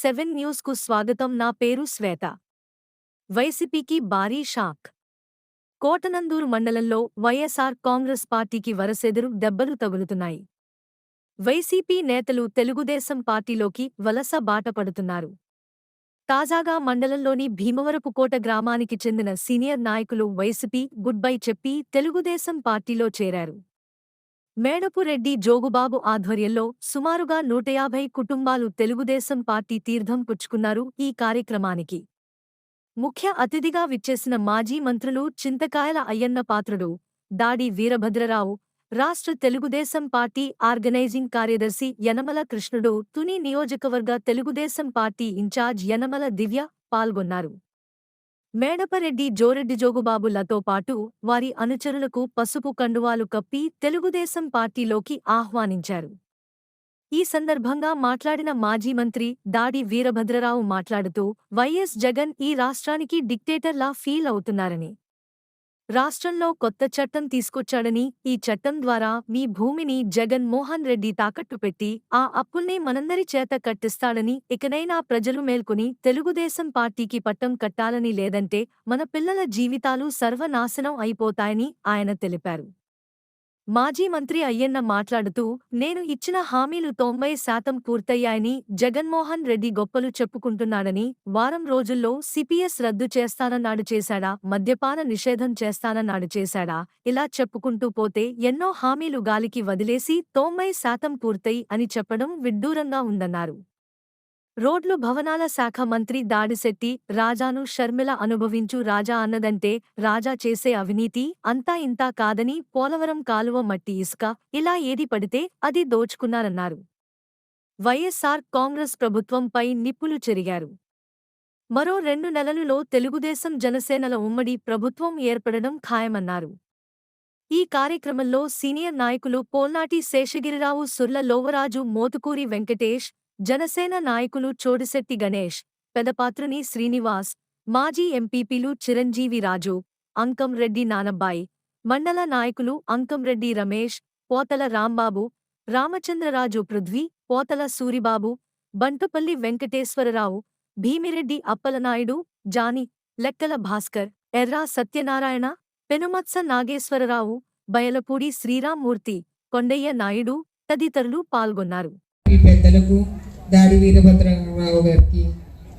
Seven న్యూస్కు స్వాగతం. నా పేరు శ్వేత. వైసీపీకి భారీ షాక్. కోటనందూరు మండలంలో వైఎస్ఆర్ కాంగ్రెస్ పార్టీకి వరసెదురు దెబ్బలు తగులుతున్నాయి. వైసీపీ నేతలు తెలుగుదేశం పార్టీలోకి వలస బాట పడుతున్నారు. తాజాగా మండలంలోని భీమవరపుకోట గ్రామానికి చెందిన సీనియర్ నాయకులు వైసీపీ గుడ్ బై చెప్పి తెలుగుదేశం పార్టీలో చేరారు. మేడపురెడ్డి జోగుబాబు ఆధ్వర్యంలో సుమారుగా నూట యాభై కుటుంబాలు తెలుగుదేశం పార్టీ తీర్థం పుచ్చుకున్నారు ఈ కార్యక్రమానికి. ముఖ్య అతిథిగా విచ్చేసిన మాజీ మంత్రులు చింతకాయల అయ్యన్న పాత్రుడు దాడి వీరభద్రరావు రాష్ట్ర తెలుగుదేశం పార్టీ ఆర్గనైజింగ్ కార్యదర్శి యనమల కృష్ణుడు తుని నియోజకవర్గ తెలుగుదేశం పార్టీ ఇన్ఛార్జ్ యనమల దివ్య పాల్గొన్నారు. మేడపరెడ్డి జోరెడ్డి జోగుబాబులతో పాటు వారి అనుచరులకు పసుపు కండువాలు కప్పి తెలుగుదేశం పార్టీలోకి ఆహ్వానించారు. ఈ సందర్భంగా మాట్లాడిన మాజీ మంత్రి దాడి వీరభద్రరావు మాట్లాడుతూ వైఎస్ జగన్ ఈ రాష్ట్రానికి డిక్టేటర్లా ఫీల్ అవుతున్నారని రాష్ట్రంలో కొత్త చట్టం తీసుకొచ్చాడని ఈ చట్టం ద్వారా మీ భూమిని జగన్ మోహన్ రెడ్డి తాకట్టు పెట్టి ఆ అప్పుల్ని మనందరి చేత కట్టిస్తాడని ఇకనైనా ప్రజలు మేల్కొని తెలుగుదేశం పార్టీకి పట్టం కట్టాలని లేదంటే మన పిల్లల జీవితాలు సర్వనాశనం అయిపోతాయని ఆయన తెలిపారు. మాజీ మంత్రి అయ్యన్న మాట్లాడుతూ నేను ఇచ్చిన హామీలు తొంభై శాతం పూర్తయ్యాయని జగన్మోహన్ రెడ్డి గొప్పలు చెప్పుకుంటున్నాడని వారం రోజుల్లో సిపిఎస్ రద్దు చేస్తానన్నాడు చేశాడా మద్యపాన నిషేధం చేస్తానన్నాడు చేశాడా ఇలా చెప్పుకుంటూ పోతే ఎన్నో హామీలు గాలికి వదిలేసి తొంభై శాతం పూర్తయి అని చెప్పడం విడ్డూరంగా ఉందన్నారు. రోడ్లు భవనాల శాఖ మంత్రి దాడిశెట్టి రాజాను షర్మిల అనుభవించు రాజా అన్నదంటే రాజా చేసే అవినీతి అంతా ఇంతా కాదని పోలవరం కాలువ మట్టి ఇసుక ఇలా ఏది పడితే అది దోచుకున్నారన్నారు. వైఎస్సార్ కాంగ్రెస్ ప్రభుత్వంపై నిప్పులు చెరిగారు. మరో రెండు నెలలులో తెలుగుదేశం జనసేనల ఉమ్మడి ప్రభుత్వం ఏర్పడడం ఖాయమన్నారు. ఈ కార్యక్రమంలో సీనియర్ నాయకులు పోల్నాటి శేషగిరిరావు సుర్ల లోవరాజు మోతుకూరి వెంకటేష్ జనసేన నాయకులు చోడిశెట్టి గణేష్ పెదపాత్రుని శ్రీనివాస్ మాజీ ఎంపీపీలు చిరంజీవి రాజు అంకంరెడ్డి నానబ్బాయి మండల నాయకులు అంకంరెడ్డి రమేష్ పోతల రాంబాబు రామచంద్రరాజు పృథ్వీ పోతల సూరిబాబు బంటుపల్లి వెంకటేశ్వరరావు భీమిరెడ్డి అప్పలనాయుడు జాని లెక్కల భాస్కర్ ఎర్రా సత్యనారాయణ పెనుమత్స నాగేశ్వరరావు బయలపూడి శ్రీరామ్మూర్తి కొండయ్య నాయుడు తదితరులు పాల్గొన్నారు. పెద్దలకు దాడి వీరభద్రరావు గారికి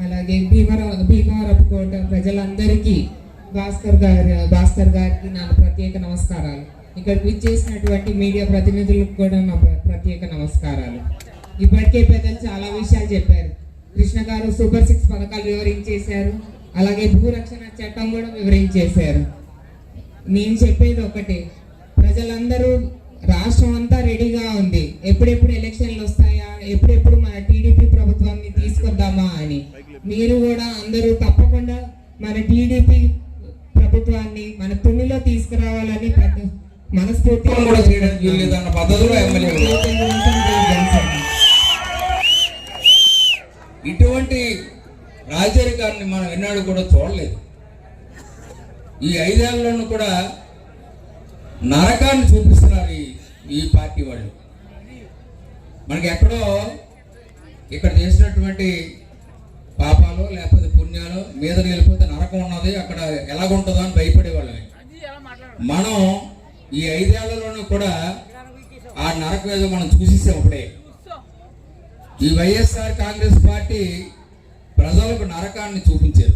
అలాగే భీమర భీమవరపు కోట ప్రజలందరికీ భాస్కర్ గారి భాస్కర్ గారికి నా ప్రత్యేక నమస్కారాలు. ఇక్కడ విచ్చేసినటువంటి మీడియా ప్రతినిధులకు కూడా నా ప్ర- ప్రత్యేక నమస్కారాలు. ఇప్పటికే పెద్దలు చాలా విషయాలు చెప్పారు. కృష్ణ గారు సూపర్ సిక్స్ పథకాలు వివరించేశారు. అలాగే భూరక్షణ చట్టం కూడా వివరించేశారు. నేను చెప్పేది ఒకటే ప్రజలందరూ రాష్ట్రం అంతా రెడీగా ఉంది. ఎప్పుడెప్పుడు ఎలక్షన్లు వస్తాయా? ఎప్పుడెప్పుడు మన టీడీపీ ప్రభుత్వాన్ని తీసుకొద్దామా అని. మీరు కూడా అందరూ తప్పకుండా మన టీడీపీ ప్రభుత్వాన్ని మన తునిలో తీసుకురావాలని మనస్ఫూర్తిగా కూడా పద్ధతిలో ఎమ్మెల్యే జనసేన. ఇటువంటి రాజరికాన్ని మనం ఎన్నాడు కూడా చూడలేదు. ఈ ఐదేళ్ళను కూడా నరకాన్ని చూపిస్తున్నారు ఈ పార్టీ వాళ్ళు. మనకి ఎక్కడో ఇక్కడ చేసినటువంటి పాపాలు లేకపోతే పుణ్యాలు మీద వెళ్ళిపోతే నరకం ఉన్నది అక్కడ ఎలాగుంటుందో అని భయపడేవాళ్ళని మనం ఈ ఐదేళ్ళలోనూ కూడా ఆ నరకం ఏదో మనం చూసేసాం అప్పుడే. ఈ వైఎస్ఆర్ కాంగ్రెస్ పార్టీ ప్రజలకు నరకాన్ని చూపించారు.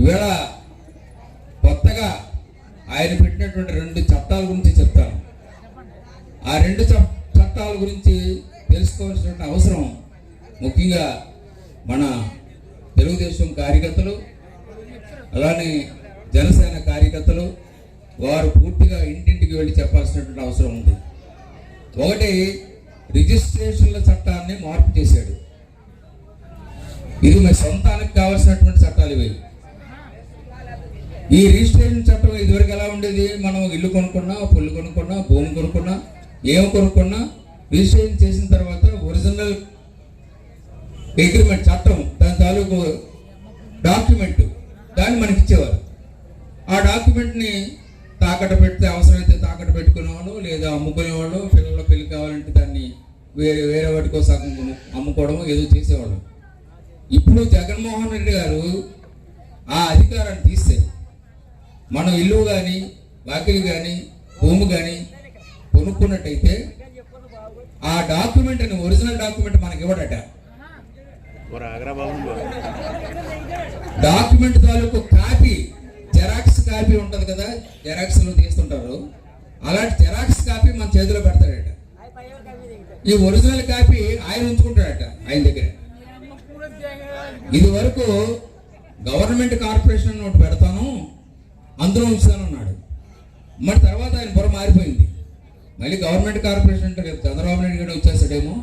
ఇవాళ కొత్తగా ఆయన పెట్టినటువంటి రెండు చట్టాల గురించి చెప్తాను. ఆ రెండు చట్ట చట్టాల గురించి తెలుసుకోవాల్సినటువంటి అవసరం ముఖ్యంగా మన తెలుగుదేశం కార్యకర్తలు అలానే జనసేన కార్యకర్తలు వారు పూర్తిగా ఇంటింటికి వెళ్ళి చెప్పాల్సినటువంటి అవసరం ఉంది. ఒకటి రిజిస్ట్రేషన్ల చట్టాన్ని మార్పు చేశాడు. ఇది మీ సొంతానికి కావాల్సినటువంటి చట్టాలు ఇవి. ఈ రిజిస్ట్రేషన్ చట్టం ఇదివరకు ఎలా ఉండేది? మనం ఇల్లు కొనుక్కున్నా పుల్లు కొనుక్కున్నా భూమి కొనుక్కున్నా ఏం కొనుక్కున్నా రిజిస్ట్రేషన్ చేసిన తర్వాత ఒరిజినల్ అగ్రిమెంట్ చట్టం దాని తాలూకు డాక్యుమెంట్ దాన్ని మనకి ఇచ్చేవారు. ఆ డాక్యుమెంట్ని తాకట్టు పెడితే అవసరమైతే తాకట్టు పెట్టుకునేవాళ్ళు లేదా అమ్ముకునేవాళ్ళు పిల్లల పెళ్ళి కావాలంటే దాన్ని వేరే వేరే వాటికో సగం అమ్ముకోవడం ఏదో చేసేవాళ్ళు. ఇప్పుడు జగన్మోహన్ రెడ్డి గారు ఆ అధికారాన్ని తీస్తారు మనం ఇల్లు కానీ వాకిలు కానీ భూమి కానీ కొనుక్కున్నట్టయితే ఆ డాక్యుమెంట్ ఒరిజినల్ డాక్యుమెంట్ మనకి ఇవ్వడట. డాక్యుమెంట్ తాలూకు కాపీ జెరాక్స్ కాపీ ఉంటుంది కదా జెరాక్స్లో తీస్తుంటారు. అలాంటి జెరాక్స్ కాపీ మన చేతిలో పెడతాడట. ఈ ఒరిజినల్ కాపీ ఆయన ఉంచుకుంటాడట ఆయన దగ్గర. ఇది వరకు గవర్నమెంట్ కార్పొరేషన్ నోటు పెడతాను అందులో ఉంచుతాను అన్నాడు మరి తర్వాత ఆయన పొర మారిపోయింది. మళ్ళీ గవర్నమెంట్ కార్పొరేషన్ అంటే రేపు చంద్రబాబు నాయుడు గారు వచ్చేస్తాడేమో.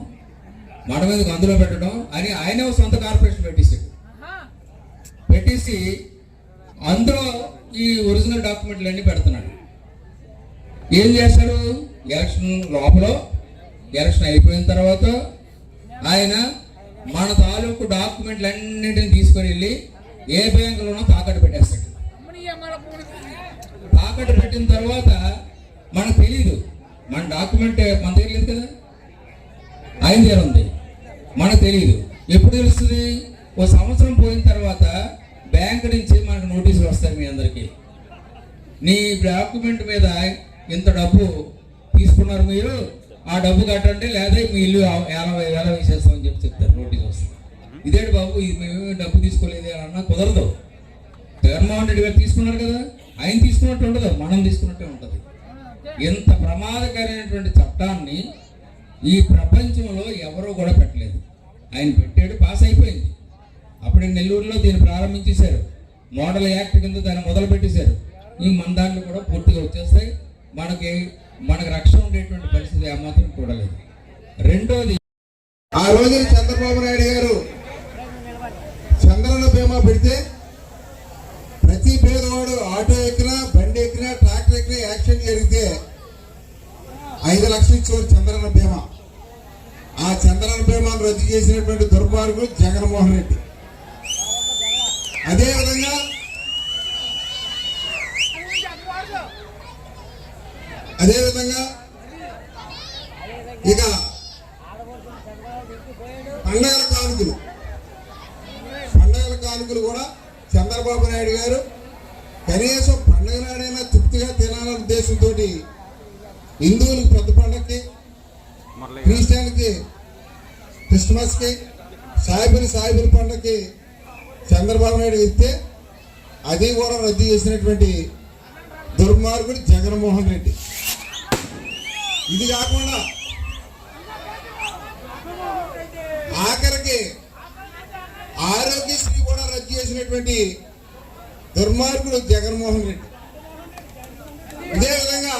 మన మీదకి అందులో పెట్టడం. అని ఆయనే సొంత కార్పొరేషన్ పెట్టేశాడు పెట్టేసి అందులో ఈ ఒరిజినల్ డాక్యుమెంట్లు అన్ని పెడుతున్నాడు. ఏం చేస్తాడు ఎలక్షన్ లోపల ఎలక్షన్ అయిపోయిన తర్వాత ఆయన మన తాలూకు డాక్యుమెంట్లు అన్నింటిని తీసుకొని వెళ్ళి ఏ బ్యాంకులోనో తాకట్టు పెట్టేస్తాడు. తాకట్టు పెట్టిన తర్వాత మనకు తెలియదు మన డాక్యుమెంట్ మన దగ్గర లేదు కదా? ఆయన దగ్గర ఉంది. మనకు తెలియదు ఎప్పుడు తెలుస్తుంది? ఓ సంవత్సరం పోయిన తర్వాత బ్యాంక్ నుంచి మనకు నోటీసులు వస్తాయి మీ అందరికీ. నీ డాక్యుమెంట్ మీద ఇంత డబ్బు తీసుకున్నారు మీరు ఆ డబ్బు కట్టండి లేదా మీ ఇల్లు యాభై వేల వేసేస్తామని చెప్పి చెప్తారు. నోటీస్ వస్తుంది. ఇదేంటి బాబు? ఇది మేమేమి డబ్బు తీసుకోలేదు అని అన్నా కుదరదు. జగన్మోహన్ రెడ్డి గారు తీసుకున్నారు కదా? ఆయన తీసుకున్నట్టు ఉండదు. మనం తీసుకున్నట్టే ఉంటుంది. ఇంత ప్రమాదకరమైనటువంటి చట్టాన్ని ఈ ప్రపంచంలో ఎవరూ కూడా పెట్టలేదు. ఆయన పెట్టాడు పాస్ అయిపోయింది. అప్పుడు నెల్లూరులో దీన్ని ప్రారంభించేశారు. మోడల్ యాక్ట్ కింద దాన్ని మొదలు పెట్టేశారు ఈ మన దాంట్లో కూడా పూర్తిగా వచ్చేస్తాయి. మనకి మనకు రక్షణ ఉండేటువంటి పరిస్థితి ఏమాత్రం చూడలేదు. రెండోది ఆ రోజున చంద్రబాబు నాయుడు గారు రద్దు చేసినటువంటి దుర్మార్గుడు జగన్మోహన్ రెడ్డి. అదేవిధంగా అదేవిధంగా ఇక పండగల కానుకలు. పండగల కానుకలు కూడా చంద్రబాబు నాయుడు గారు కనీసం పండగ నాడైనా తృప్తిగా తినాలనే ఉద్దేశంతో హిందువులకు పెద్ద పండగకి క్రిస్టియన్కి క్రిస్మస్కి సాయిబుని సాయిబుని పండగకి చంద్రబాబు నాయుడు ఇస్తే అది కూడా రద్దు చేసినటువంటి దుర్మార్గుడు జగన్మోహన్ రెడ్డి. ఇది కాకుండా ఆఖరికి ఆరోగ్యశ్రీ కూడా రద్దు చేసినటువంటి దుర్మార్గుడు జగన్మోహన్ రెడ్డి. ఇదే విధంగా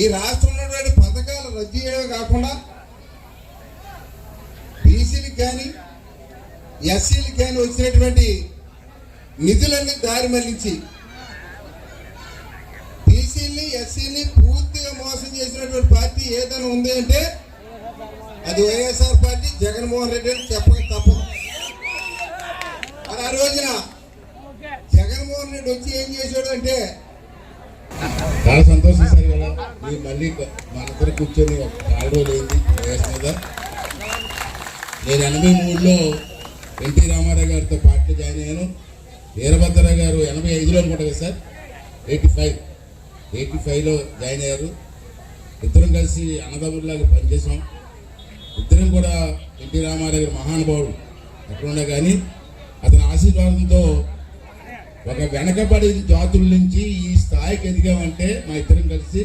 ఈ రాష్ట్రంలో ఉన్నటువంటి పథకాలు రద్దు చేయడమే కాకుండా బీసీలకు కానీ ఎస్సీలకు కానీ వచ్చినటువంటి నిధులన్నీ దారి మళ్ళించి బీసీని ఎస్సీని పూర్తిగా మోసం చేసినటువంటి పార్టీ ఏదైనా ఉంది అంటే అది వైఎస్ఆర్ పార్టీ జగన్మోహన్ రెడ్డి అని చెప్పక తప్పదు మరి ఆ రోజున జగన్మోహన్ రెడ్డి వచ్చి ఏం చేశాడు అంటే చాలా సంతోషం సార్ మీరు మళ్ళీ మనందరూ కూర్చొని ఒక నాలుగు రోజులు అయింది వైఎస్ మీద. నేను ఎనభై మూడులో ఎన్టీ రామారావు గారితో పార్టీ జాయిన్ అయ్యాను. వీరభద్రరావు గారు ఎనభై ఐదులో అనుకుంటా కదా సార్? Eighty five. ఎయిటీ ఫైవ్లో జాయిన్ అయ్యారు. ఇద్దరం కలిసి అన్నదమ్ముల్లాగా పనిచేసాం ఇద్దరం కూడా ఎన్టీ రామారావు గారి మహానుభావుడు. ఎక్కడున్నా కానీ అతని ఆశీర్వాదంతో ఒక వెనకబడి జాతుల నుంచి ఈ స్థాయికి ఎదిగామంటే మా ఇద్దరం కలిసి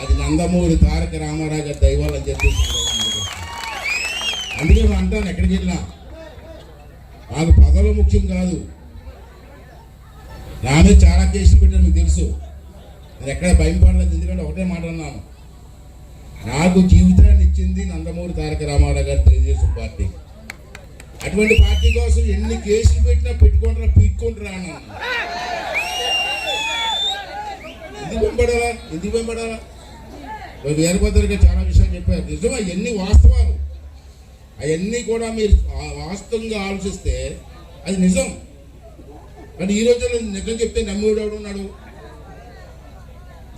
అది నందమూరి తారక రామారావు గారి దైవాలని చెప్పి అందుకే మనం అంటాను ఎక్కడికి వెళ్ళినా. నాకు పదవులు ముఖ్యం కాదు. నానే చాలా కేసులు పెట్టాను మీకు తెలుసు. నేను ఎక్కడ భయం పడలేదు ఎందుకంటే ఒకటే మాట అన్నాను. నాకు జీవితాన్ని ఇచ్చింది నందమూరి తారక రామారావు గారు తెలుగుదేశం పార్టీ. అటువంటి పార్టీ కోసం ఎన్ని కేసులు పెట్టినా పెట్టుకుంటారా పీక్కుంటారా అన్నాను. ఎందుకు వెంబడాలా? ఎందుకు వెంబడాలా? వీరభద్రగా చాలా విషయాలు చెప్పారు. నిజమా ఎన్ని వాస్తవాలు. అవన్నీ కూడా మీరు వాస్తవంగా ఆలోచిస్తే అది నిజం. కానీ ఈ రోజుల్లో నిజం చెప్తే నమ్మేవాడు ఎవడు ఉన్నాడు?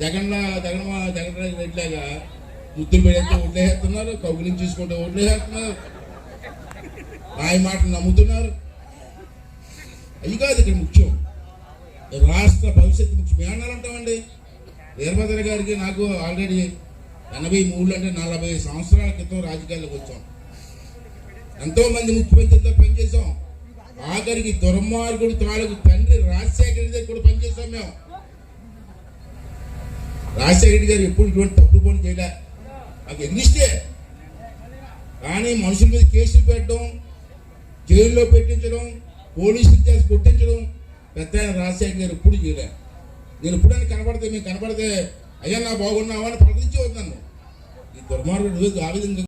జగన్ జగన్ జగన్ రెడ్డిలాగా ముద్దులు పెడితే ఓట్లేస్తున్నారు కౌగులింగ్ చూసుకుంటే ఓట్లేస్తున్నారు ఆయన మాటలు నమ్ముతున్నారు. అవి కాదు ఇక్కడ ముఖ్యం. రాష్ట్ర భవిష్యత్తు ముఖ్యం ఏమన్నారంటామండి వీరభద్ర గారికి నాకు ఆల్రెడీ ఎనభై మూడు అంటే నలభై సంవత్సరాల క్రితం రాజకీయాల్లోకి వచ్చాం. ఎంతో మంది ముఖ్యమంత్రితో పనిచేసాం ఆఖరికి దుర్మార్గుడు తాలూకు తండ్రి రాజశేఖర రెడ్డి దగ్గర కూడా పనిచేసాం మేము. రాజశేఖర రెడ్డి గారు ఎప్పుడు ఇటువంటి తప్పుడు పని చేయలే. మాకు ఎన్నిస్తే కానీ మనుషుల మీద కేసులు పెట్టడం జైల్లో పెట్టించడం పోలీసులు చేసి కొట్టించడం పెద్ద రాజశేఖర గారు ఎప్పుడు చేయలే. నేను ఎప్పుడైనా కనపడితే మేము కనపడితే అయ్యా నా బాగున్నావా? అని ప్రకటించి వద్దాను ఈ దుర్మార్గుడు ఆ విధంగా